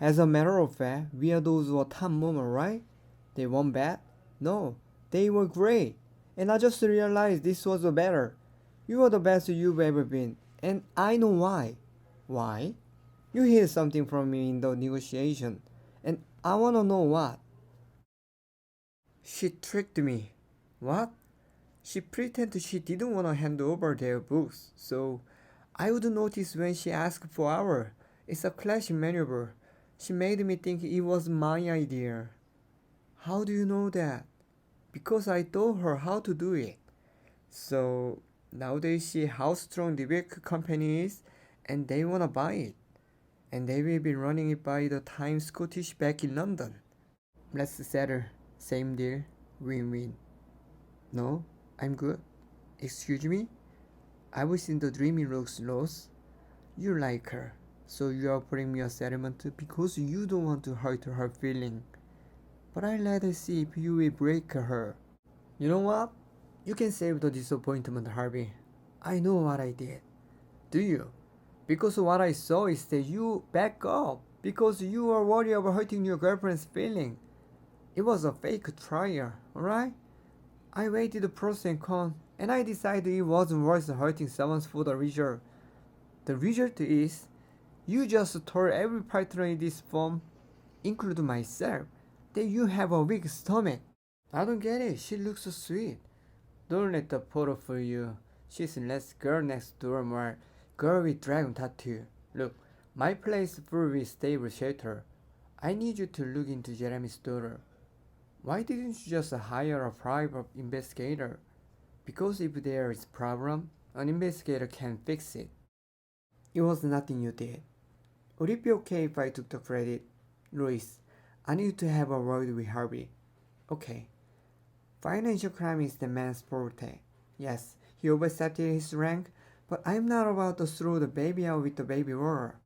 As a matter of fact, we are those who are top moment, right? They weren't bad? No, they were great. And I just realized this was the better. You are the best you've ever been, and I know why. Why? You hid something from me in the negotiation, and I wanna know what. She tricked me. What? She pretended she didn't want to hand over their books, so I would notice when she asked for ours. It's a classic maneuver. She made me think it was my idea. How do you know that? Because I told her how to do it. So now they see how strong the big company is and they wanna buy it. And they will be running it by the time Scottish back in London. Let's settle. Same deal. Win-win. No, I'm good. Excuse me? I was in the dreaming looks lost. You like her, so you are putting me a settlement because you don't want to hurt her feeling. But I let her see if you will break her. You know what? You can save the disappointment, Harvey. I know what I did. Do you? Because what I saw is that you back up because you are worried about hurting your girlfriend's feeling. It was a fake trial, alright? I weighed the pros and cons, and I decided it wasn't worth hurting someone for the result. The result is, you just told every partner in this firm, including myself, that you have a weak stomach. I don't get it. She looks so sweet. Don't let the photo fool you. She's less girl next door more girl with dragon tattoo. Look, my place is full with stable shelter. I need you to look into Jeremy's daughter. Why didn't you just hire a private investigator? Because if there is a problem, an investigator can fix it. It was nothing you did. Would it be okay if I took the credit? Luis, I need to have a word with Harvey. Okay. Financial crime is the man's forte. Yes, he overstepped his rank, but I'm not about to throw the baby out with the baby water.